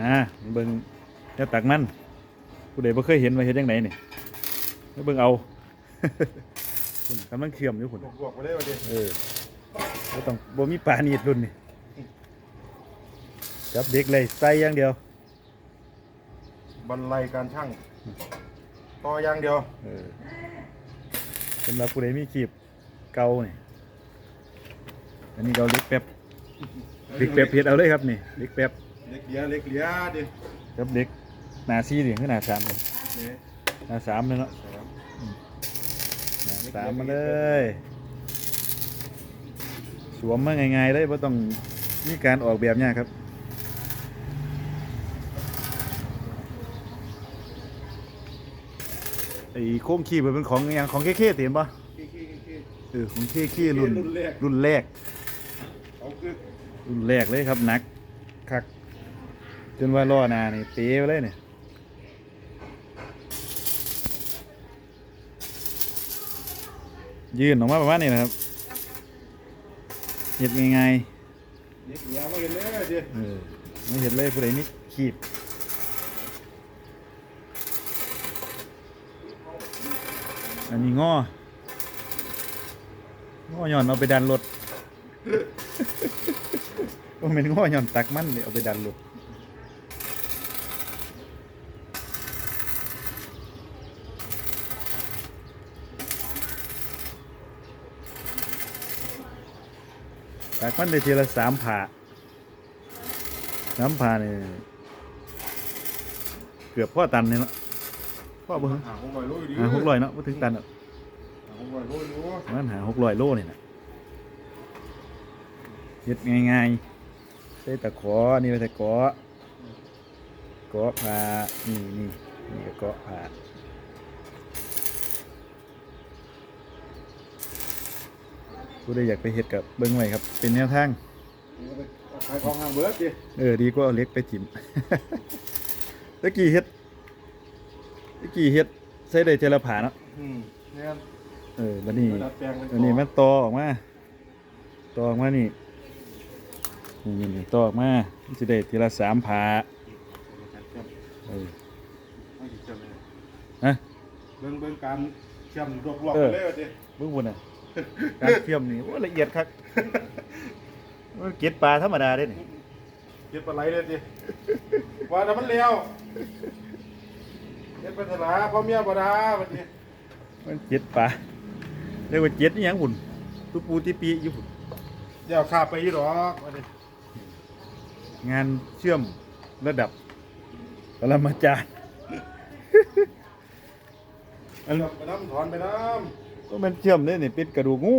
อ่าเบิ่งจะตักมันผู้ใดบ่เคยเห็นว่าเฮ็ดจังไดนี่มาเบิ่งเอาคุณกำลังเชื่อมอยู่คุณบวกไปเลยวันนี้เออบ่ต้องบ่มีปลานีดรุ่นนี่จับเด็กเลยใส่อย่างเดียวบรรลัยการช่างต่ออย่างเดียวเออสำหรับผู้ใดมีขีบเก่านี่อันนี้เราเล็กแป๊บเล็กแป๊บเฮ็ดเอาเลยครับนี่เล็กแป๊บ เล็กเหลียเล็กเหลียดิครับเล็กหน้า4นี่คือหน้า3ครับนี่หน้า3เลยเนาะครับหน้าสามมาเลย สวมมาง่ายๆเลยบ่ต้องมีการออกแบบยากครับ ไอ้โค้งขี้มันเป็นของอย่างของเคๆเห็นปะขี้ขี้ขี้ เออของเคๆรุ่น รุ่นแรก รุ่นแรก เอาคือรุ่นแรกเลยครับหนักคัก จนว่าล้อหนานี่เป๋ไปเลยเนี่ยยื่นออกมาประมาณนี้นะครับเห็ดง่ายเล็กเหลียมาเห็นเลยดิๆเออไม่เห็นเลยผู้ใดมีขีดอันนี้งองอหย่อนเอาไปดันรถว่าเป็นงอหย่อนตักมันเลยเอาไปดันรถ ตักมันได้ทีละสามผ่าสามผ่าเนี่ยเกือบพ่อตันเนี่ยเนาะพ่อบ่ถึงหาหกร้อยโลอยู่ดีหาหกร้อยเนาะบ่ถึงตันอะหาหกร้อยโลอยู่ประมันหาหกร้อยโลนี่นะเฮ็ดง่ายๆใส่ตะขอนี่ไปตะขอเกาะผ้านี่นี่นี่ก็เกาะผ้า ผู้ใดอยากไปเฮ็ดกับเบิ่งไว้ครับ เป็นแนวทางขายของห้างเบิร์ดดิเออดีกว่าเอาเหล็กไปจิ้มตะกี้เฮ็ดตะกี้เฮ็ดใส่ได้เทละผ่าเนาะอืมเนี่ยเออบัดนี้ดัดแปลงเป็นอันนี้มันตอออกมาตอออกมานี่นี่นี่นี่ตอออกมามันสิได้ทีละสามผาเออไม่กี่เชื่อมเลยฮะเบิ่งเบิ่งการเชื่อมรวบรวบเอไปอเลยว่าดิเบิ่งบุญอะ การเชื่อมนี่โอ้ละเอียดคักมันเก็ดปลาธรรมดาเด้นี่เก็บปลาไหลเลยดิว่าแต่มันเลี้ยวเก็บปัสลาพ่อเมียบ่ดาบัดนี้มันเจ็ดปลาเรียกว่าเจ็ดนี่ยังบุญตุปูติปีอยู่บุญเดี๋ยวข้าไปอีหรอกบัดนี้งานเชื่อมระดับปรมาจารย์อันเชื่อมไปน้ำถอนไปน้ ก็มันเชื่อมเนี่ยนี่เป็นกระดูกงู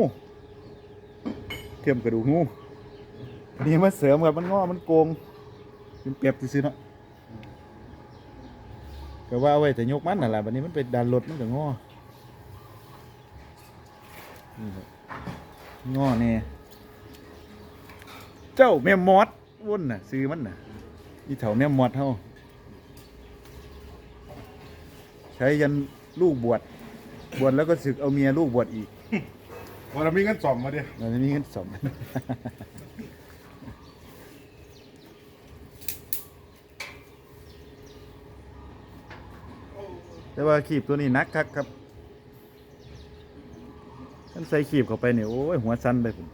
เชื่อมกระดูกงูอันนี้มาเสริมกับมันงอมันโกงเป็นเปรียบซื้อๆเนาะก็ว่าเอาไว้แต่ยกมันน่ะแหละบัดนี้มันไปดันรถมันก็งอนี่ครับงอแน่เจ้าแม่มอดวุ่นน่ะซื้อมันน่ะอีเถาแม่มอดเฮาใช้ยันลูกบวช บวชแล้วก็ศึกเอาเมียลูกบวชอีกำวันเรามีเงินสอมมาดิเราจะมีเงินสม แต่ว่าขีบตัวนี้หนักคักครับท่านใส่ขีบเข้าไปเนี่ยโอ้ยหัวสั้นเลยผม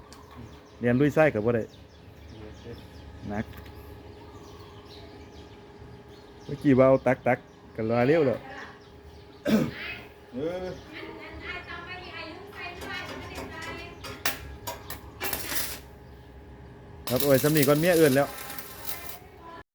เรียนลุยไส้กับว่าได้หนักเมื่อกี้ว่าเอาตักตักกันลาเร็วแล้ว เออครับโอ้ยสำนีก่อนเมียเอื่นแล้ว